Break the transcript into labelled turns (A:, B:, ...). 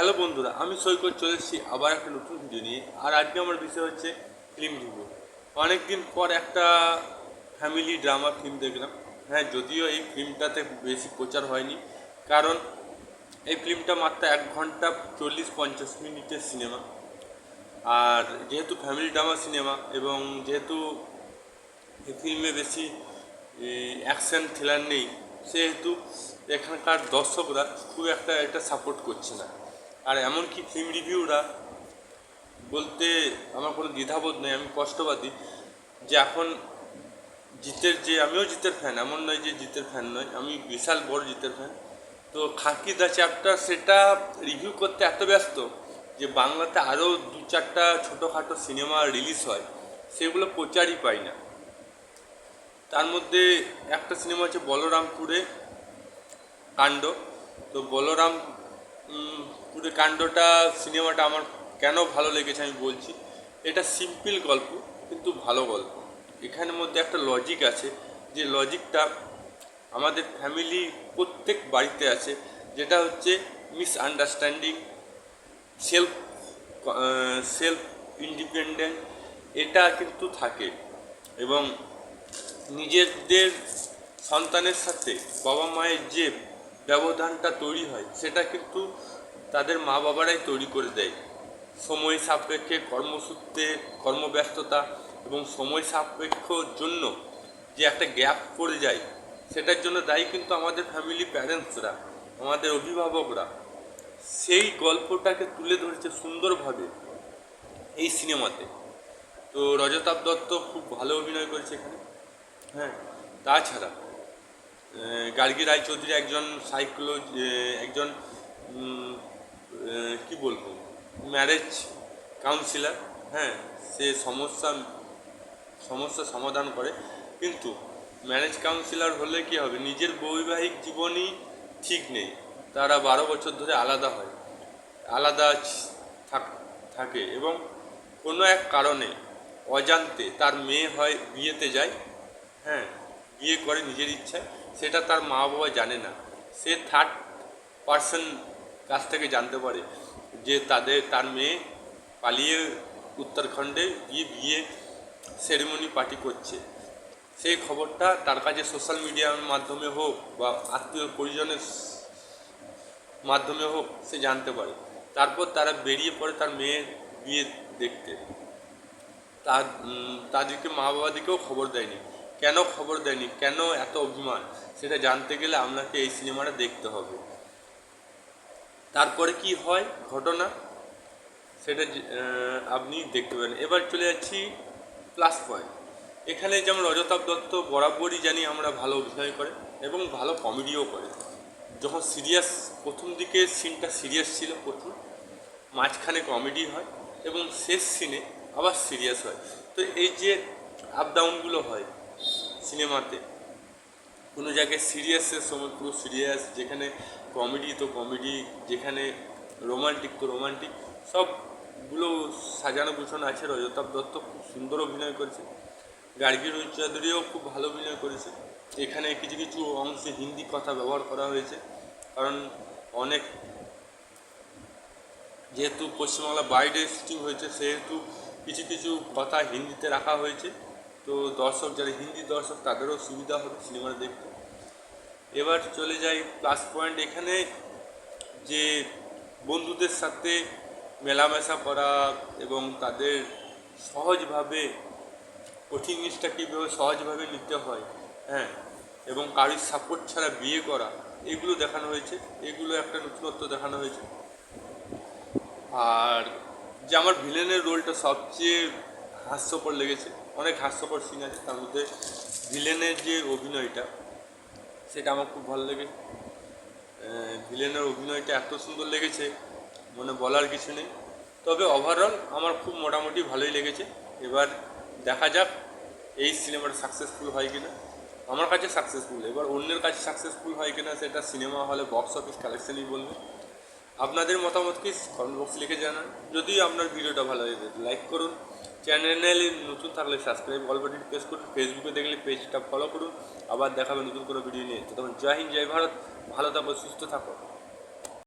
A: Hello বন্ধুরা, আমি সৈকত চলে এসেছি আবার একটা নতুন ভিডিও নিয়ে। আর আজকে আমার বিষয় হচ্ছে ফিল্ম রিভিউ অনেকদিন পর একটা ফ্যামিলি ড্রামা ফিল্ম দেখলাম। হ্যাঁ যদিও এই ফিল্মটাতে বেশি প্রচার হয়নি, কারণ এই ফিল্মটা মাত্র এক ঘণ্টা চল্লিশ পঞ্চাশ মিনিটের সিনেমা আর যেহেতু ফ্যামিলি ড্রামা সিনেমা এবং যেহেতু এই ফিল্মে বেশি অ্যাকশন থ্রিলার নেই, সেহেতু এখানকার দর্শকরা খুব একটা এটা সাপোর্ট করছে না। আর এমনকি ফিল্ম রিভিউরা বলতে আমার কোনো দ্বিধাবোধ নেই, আমি কষ্টবাদী। যে এখন জিতের যে, আমিও জিতের ফ্যান এমন নয় যে জিতের ফ্যান নয়, আমি বিশাল বড় জিতের ফ্যান তো খাকি দ্য চ্যাপ্টার সেটা রিভিউ করতে এত ব্যস্ত যে বাংলাতে আরও দু চারটা ছোটোখাটো সিনেমা রিলিজ হয়, সেগুলো প্রচারই পাই না। তার মধ্যে একটা সিনেমা হচ্ছে বলরামপুরে কাণ্ড। তো বলরাম পুরে কাণ্ডটা, সিনেমাটা আমার কেন ভালো লেগেছে আমি বলছি। এটা সিম্পল গল্প, কিন্তু ভালো গল্প। এখানের মধ্যে একটা লজিক আছে, যে লজিকটা আমাদের ফ্যামিলি প্রত্যেক বাড়িতে আছে, যেটা হচ্ছে মিসআন্ডারস্ট্যান্ডিং সেলফ সেলফ ইন্ডিপেন্ডেন্ট এটা কিন্তু থাকে। এবং নিজেদের সন্তানের সাথে বাবা মায়ের যে ব্যবধানটা তৈরি হয়, সেটা কিন্তু তাদের মা বাবারাই তৈরি করে দেয়। সময় সাপেক্ষে কর্মসূত্রে কর্মব্যস্ততা এবং সময় সাপেক্ষ জন্য যে একটা গ্যাপ পড়ে যায়, সেটার জন্য দায়ী কিন্তু আমাদের ফ্যামিলি প্যারেন্টসরা আমাদের অভিভাবকরা। সেই গল্পটাকে তুলে ধরেছে সুন্দরভাবে এই সিনেমাতে। তো রজতাভ দত্ত খুব ভালো অভিনয় করেছে এখানে। হ্যাঁ তাছাড়া গার্গী রায়চৌধুরী একজন সাইকোলো একজন কি বলব ম্যারেজ কাউন্সিলার হ্যাঁ সে সমস্যা সমস্যা সমাধান করে। কিন্তু ম্যারেজ কাউন্সিলর হলে কি হবে? নিজের বৈবাহিক জীবনই ঠিক নেই। তারা বারো বছর ধরে আলাদা হয়, আলাদা থাক- থাকে এবং কোনো এক কারণে অজান্তে তার মেয়ে হয়, বিয়েতে যায় হ্যাঁ বিয়ে করে নিজের ইচ্ছায়। সেটা তার মা বাবা জানে না। সে থার্ড পার্সন কাছ থেকে জানতে পারে যে তাদের, তার মেয়ে পালিয়ে উত্তরাখণ্ডে গিয়ে বিয়ে সেরেমনি পার্টি করছে। সেই খবরটা তার কাছে সোশ্যাল মিডিয়ার মাধ্যমে হোক বা আত্মীয় পরিজনের মাধ্যমে হোক সে জানতে পারে। তারপর তারা বেরিয়ে পড়ে তার মেয়ের বিয়ে দেখতে। তার তাদেরকে মা বাবাদিকেও খবর দেয়নি। কেন খবর দেয়নি? কেন এত অভিমান? সেটা জানতে গেলে আপনাকে এই সিনেমাটা দেখতে হবে। তারপরে কি হয় ঘটনা? সেটা আপনি দেখতে পারেন। এবার চলে যাচ্ছি প্লাস পয়েন্ট এখানে যেমন রজতাভ দত্ত বরাবরই জানি আমরা ভালো অভিনয় করে এবং ভালো কমেডিও করে। যখন সিরিয়াস প্রথম দিকে সিনটা সিরিয়াস ছিল প্রথম মাঝখানে কমেডি হয় এবং শেষ সিনে আবার সিরিয়াস হয়। তো এই যে আপ ডাউনগুলো হয় সিনেমাতে। কোনো জায়গায় সিরিয়াসের সময়, পুরো সিরিয়াস যেখানে কমেডি তো কমেডি যেখানে রোমান্টিক তো রোমান্টিক সবগুলো সাজানো গুছানো আছে। রজতাভ দত্ত খুব সুন্দর অভিনয় করেছে। গার্গী চৌধুরীও খুব ভালো অভিনয় করেছে। এখানে কিছু কিছু অংশে হিন্দি কথা ব্যবহার করা হয়েছে। কারণ অনেক যেহেতু পশ্চিমবাংলা বাইরে শুটিং হয়েছে, সেহেতু কিছু কিছু কথা হিন্দিতে রাখা হয়েছে। তো দর্শক, যারা হিন্দি দর্শক, তাদেরও সুবিধা হবে সিনেমাটা দেখতে। এবার চলে যাই প্লাস পয়েন্ট এখানে, যে বন্ধুদের সাথে মেলামেশা করা এবং তাদের সহজভাবে কঠিন জিনিসটা কীভাবে সহজভাবে নিতে হয় হ্যাঁ এবং কারোর সাপোর্ট ছাড়া বিয়ে করা, এগুলো দেখানো হয়েছে। এগুলো একটা নতুনত্ব দেখানো হয়েছে। আর যে আমার ভিলেনের রোলটা সবচেয়ে হাস্যকর লেগেছে অনেক হাস্যকর সিন আছে। তার মধ্যে ভিলেনের যে অভিনয়টা, সেটা আমার খুব ভালো লেগেছে ভিলেনের অভিনয়টা এত সুন্দর লেগেছে, মনে বলার কিছু নেই। তবে ওভারঅল আমার খুব মোটামুটি ভালোই লেগেছে। এবার দেখা যাক এই সিনেমাটা সাকসেসফুল হয় কিনা। আমার কাছে সাকসেসফুল এবার অন্যের কাছে সাকসেসফুল হয় কিনা, সেটা সিনেমা হলে বক্স অফিস কালেকশনই বলবে। আপনাদের মতামত কি? কমেন্ট বক্স লিখে জানান। যদি আপনার ভিডিওটা ভালো লাগে লাইক করুন। চ্যানেলে নতুন থাকলে সাবস্ক্রাইব, অল বাটন প্রেস করুন, ফেসবুকে দেখলে পেজটা ফলো করুন, আবার দেখাবে নতুন কোনো ভিডিও নিয়ে। তখন জয় হিন্দ, জয় ভারত, ভালো থাকো, সুস্থ থাকো।